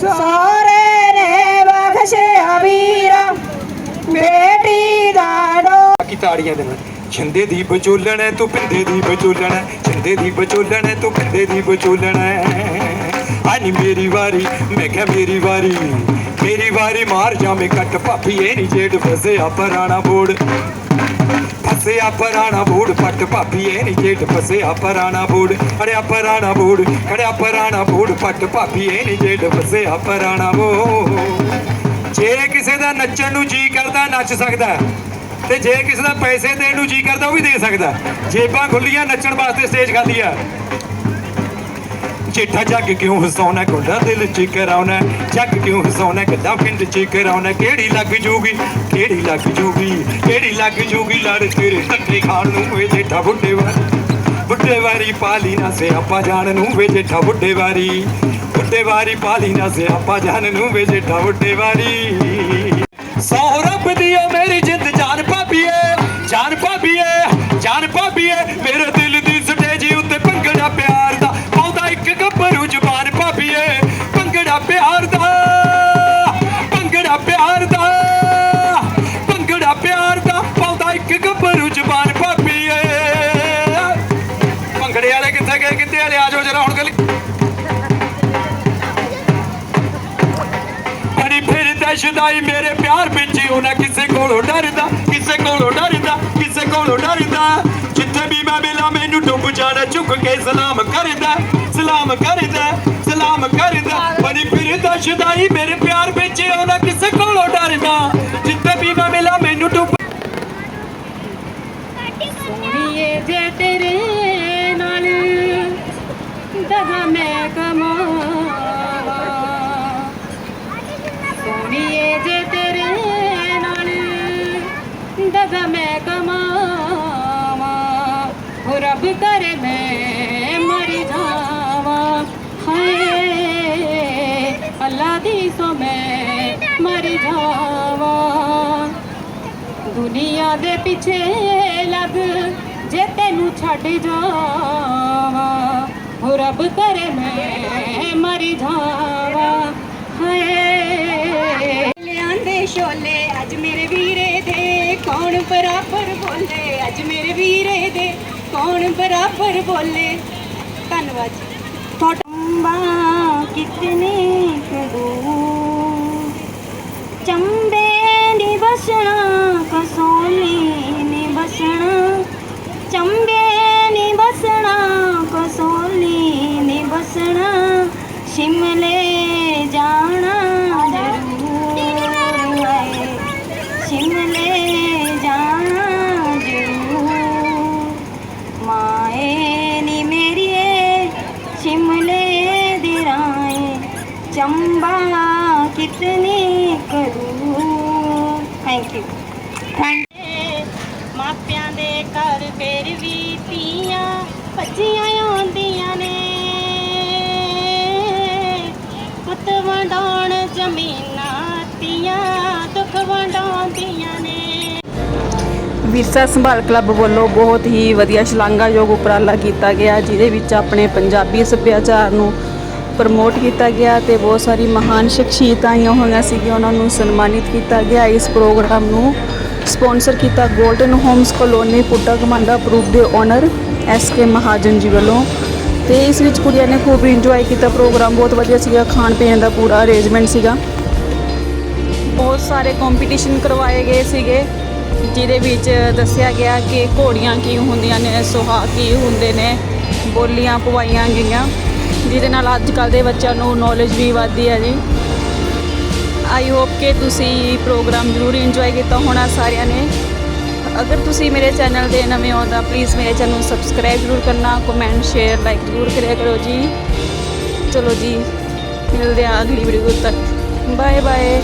ਸੋਰੇ ਨੇ ਬਖਸ਼ਿਆ ਵੀਰਾ ਬੇਟੀ ਦਾ ਡੋ ਬਾਕੀ ਤਾੜੀਆਂ ਦੇ ਨਾਲ ਛਿੰਦੇ ਦੀ ਬਚੋਲਣ ਹੈ ਤੂੰ ਪਿੰਦੇ ਦੀ ਬਚੋਲਣ। ਹੈ ਛਿੰਦੇ ਦੀ ਬਚੋਲਣ ਹੈ ਤੂੰ ਪਿੰਦੇ ਦੀ ਬਚੋਲਣ। ਹੈ ਆਨੀ ਮੇਰੀ ਵਾਰੀ, ਮੈਂ ਕਿਹਾ ਮੇਰੀ ਵਾਰੀ। ਮੇਰੀ ਵਾਰੀ ਮਾਰ ਜਾਵੇਂ ਕੱਟ ਭਾਪੀ ਨਹੀਂ ਜੇਡ ਫਸਿਆ ਪਰਾਣਾ ਬੋੜ। ਫਸਿਆ ਪਰਾਣਾ ਬੋੜ, ਪੱਟ ਭਾਪੀ ਨਹੀਂ ਜੇਡ ਫਸਿਆ ਪਰਾਣਾ ਬੋੜ। ਖੜਿਆ ਪਰਾਣਾ ਬੋੜ, ਖੜਿਆ ਪਰਾਣਾ ਬੋੜ, ਪੱਟ ਭਾਪੀ ਨਹੀਂ ਜੇਡ ਫਸਿਆ ਪਰਾਣਾ ਬੋੜ। ਜੇ ਕਿਸੇ ਦਾ ਨੱਚਣ ਨੂੰ ਜੀ ਕਰਦਾ, ਨੱਚ ਸਕਦਾ। ਤੇ ਜੇ ਕਿਸੇ ਦਾ ਪੈਸੇ ਦੇਣ ਨੂੰ ਜੀ ਕਰਦਾ, ਉਹ ਵੀ ਦੇ ਸਕਦਾ। ਜੇਬਾਂ ਖੁੱਲੀਆਂ, ਨੱਚਣ ਵਾਸਤੇ ਸਟੇਜ ਖਾਲੀ ਆ। ਚਿੱਠਾ ਜੱਗ ਕਿਉਂ ਹਸਾਉਣਾ ਕੋਡਾ ਦਿਲ ਚ ਕਰਾਉਣਾ ਜੱਗ ਕਿਉਂ ਹਸਾਉਣਾ ਗੱਦਾ ਪਿੰਡ ਚ ਕਰਾਉਣਾ, ਕਿਹੜੀ ਲੱਗ ਜੂਗੀ, ਕਿਹੜੀ ਲੱਗ ਜੂਗੀ, ਕਿਹੜੀ ਲੱਗ ਜੂਗੀ, ਲੜ ਤੇਰੇ ਧੱਕੇ ਖਾਣ ਨੂੰ ਏ ਜੇਠਾ ਬੁੱਢੇ ਵਾਰੀ। ਬੁੱਢੇ ਵਾਰੀ ਪਾਲੀ ਨਾ ਸਿਆਪਾ ਜਾਣ ਨੂੰ ਵੇ ਜੇਠਾ ਬੁੱਢੇ ਵਾਰੀ। ਬੁੱਢੇ ਵਾਰੀ ਪਾਲੀ ਨਾ ਸਿਆਪਾ ਜਾਣ ਨੂੰ ਵੇ ਜੇਠਾ ਬੁੱਢੇ ਵਾਰੀ। ਸੌ ਰੱਬ ਦੀ ਓ ਮੇਰੀ ਜਿੰਦ ਬੜੀ ਫਿਰਦਾ ਮੇਰੇ ਪਿਆਰ ਵਿੱਚ ਉਹ ਨਾ ਕਿਸੇ ਕੋਲੋਂ ਡਰਦਾ, ਕਿਸੇ ਕੋਲੋਂ ਡਰਦਾ, ਕਿਸੇ ਕੋਲੋਂ ਡਰਦਾ। ਜਿੱਥੇ ਵੀ ਮੈਂ ਮਿਲਾਂ, ਮੈਨੂੰ ਡੁੱਬ ਜਾਣਾ, ਝੁਕ ਕੇ ਸਲਾਮ ਕਰਦਾ ਸਲਾਮ ਕਰਦਾ ਸਲਾਮ ਕਰਦਾ। ਬੜੀ ਫਿਰਦਾ ਸ਼ਦਾਈ ਮੇਰੇ ਪਿਆਰ ਵਿੱਚ ਉਹ ਨਾ ਕਿਸੇ ਕੋਲੋਂ ਡਰਦਾ। ਜਿੱਥੇ ਵੀ ਹੋ ਰੱਬ ਕਰੇ ਮੈਂ ਮਰ ਜਾਵਾ। ਹਾਏ, ਅੱਲਾ ਦੀ ਸੋ ਮੈਂ ਮਰ ਜਾਵਾ। ਦੁਨੀਆ ਦੇ ਪਿੱਛੇ ਲੱਗ ਜੇ ਤੈਨੂੰ ਛੱਡ ਜਾਵਾਂ। ਹੋ ਰੱਬ ਕਰੇ ਮੈਂ ਮਰ ਜਾਵਾਂ। ਹਾਏ। ਲਿਆਂਦੇ ਸ਼ੋਲੇ ਅੱਜ ਮੇਰੇ ਵੀਰੇ ਦੇ। ਕੌਣ ਬਰਾਬਰ ਬੋਲੇ, ਅੱਜ ਮੇਰੇ ਵੀਰੇ ਦੇ। ਕੌਣ ਬਰਾਬਰ ਬੋਲੇ। ਧੰਨਵਾਦ ਜੀ। ਤੁਹਾਡਾ ਕਿਤਨੇ ਕਦੂ ਚੰਬੇ ਨੀ ਬਸਣਾ, ਕਸੋਲੀ ਨੀ ਬਸਣਾ। ਚੰਬੇ ਨੀ ਬਸਣਾ, ਕਸੋਲੀ ਨੀ ਬਸਣਾ। ਸ਼ਿਮਲੇ ਕਿਤਨੀ ਕਰੂ ਥੈਂਕ ਮਾਪਿਆਂ ਦੇ ਘਰ ਫੇਰ ਵੀ ਧੀਆਂ ਭੱਜੀਆਂ ਆਉਂਦੀਆਂ ਨੇ ਪੁੱਤ ਵੰਡਾਉਣ ਜ਼ਮੀਨਾਂ ਧੀਆਂ ਦੁੱਖ ਵੰਡਾਉਂਦੀਆਂ ਨੇ ਵਿਰਸਾ ਸੰਭਾਲ ਕਲੱਬ ਵੱਲੋਂ ਬਹੁਤ ਹੀ ਵਧੀਆ ਸ਼ਲਾਘਾਯੋਗ ਉਪਰਾਲਾ ਕੀਤਾ ਗਿਆ, ਜਿਹਦੇ ਵਿੱਚ ਆਪਣੇ ਪੰਜਾਬੀ ਸੱਭਿਆਚਾਰ ਨੂੰ ਪ੍ਰਮੋਟ ਕੀਤਾ ਗਿਆ ਤੇ ਬਹੁਤ ਸਾਰੀ ਮਹਾਨ ਸ਼ਖਸੀਅਤਾਂ ਆਈਆਂ ਹੋਈਆਂ ਸੀਗੀਆਂ, ਉਹਨਾਂ ਨੂੰ ਸਨਮਾਨਿਤ ਕੀਤਾ ਗਿਆ। ਇਸ ਪ੍ਰੋਗਰਾਮ ਨੂੰ ਸਪਾਂਸਰ ਕੀਤਾ 골ਡਨ ਹੋਮਸ ਕਲੋਨੀ ਪੁੱਟਾ ਕਮਾਂਡਾ ਗਰੁੱਪ ਦੇ owner S K Mahajan ji ਵੱਲੋਂ। ਤੇ ਇਸ ਵਿੱਚ ਕੁੜੀਆਂ ਨੇ ਖੂਬ ਇੰਜੋਏ ਕੀਤਾ ਪ੍ਰੋਗਰਾਮ, ਬਹੁਤ ਵਧੀਆ ਸੀਗਾ, ਖਾਣ ਪੀਣ ਦਾ ਪੂਰਾ ਅਰੇਂਜਮੈਂਟ ਸੀਗਾ। ਬਹੁਤ ਸਾਰੇ ਕੰਪੀਟੀਸ਼ਨ ਕਰਵਾਏ ਗਏ ਸੀਗੇ, ਜਿਹਦੇ ਵਿੱਚ ਦੱਸਿਆ ਗਿਆ ਕਿ ਘੋੜੀਆਂ ਕੀ ਹੁੰਦੀਆਂ ਨੇ, ਸੁਹਾ ਕੀ ਹੁੰਦੇ ਨੇ, ਬੋਲੀਆਂ ਪਵਾਈਆਂ ਗਈਆਂ। ਜਿਹਦੇ ਨਾਲ ਅੱਜ ਕੱਲ ਦੇ ਬੱਚਿਆਂ ਨੂੰ ਨੌਲੇਜ ਵੀ ਵੱਧਦੀ ਹੈ ਜੀ। ਆਈ ਹੋਪ ਕਿ ਤੁਸੀਂ ਪ੍ਰੋਗਰਾਮ ਜ਼ਰੂਰ ਇੰਜੋਏ ਕੀਤਾ ਹੋਣਾ ਸਾਰਿਆਂ ਨੇ। ਅਗਰ ਤੁਸੀਂ ਮੇਰੇ ਚੈਨਲ ਦੇ ਨਵੇਂ ਹੋ ਤਾਂ ਪਲੀਜ਼ ਮੇਰੇ ਚੈਨਲ ਨੂੰ ਸਬਸਕ੍ਰਾਈਬ ਜ਼ਰੂਰ ਕਰਨਾ ਕਮੈਂਟ ਸ਼ੇਅਰ ਲਾਈਕ ਜ਼ਰੂਰ ਕਰਿਆ ਕਰੋ ਜੀ। ਚਲੋ ਜੀ, ਮਿਲਦੇ ਹਾਂ ਅਗਲੀ ਵੀਡੀਓ ਤੱਕ। Bye bye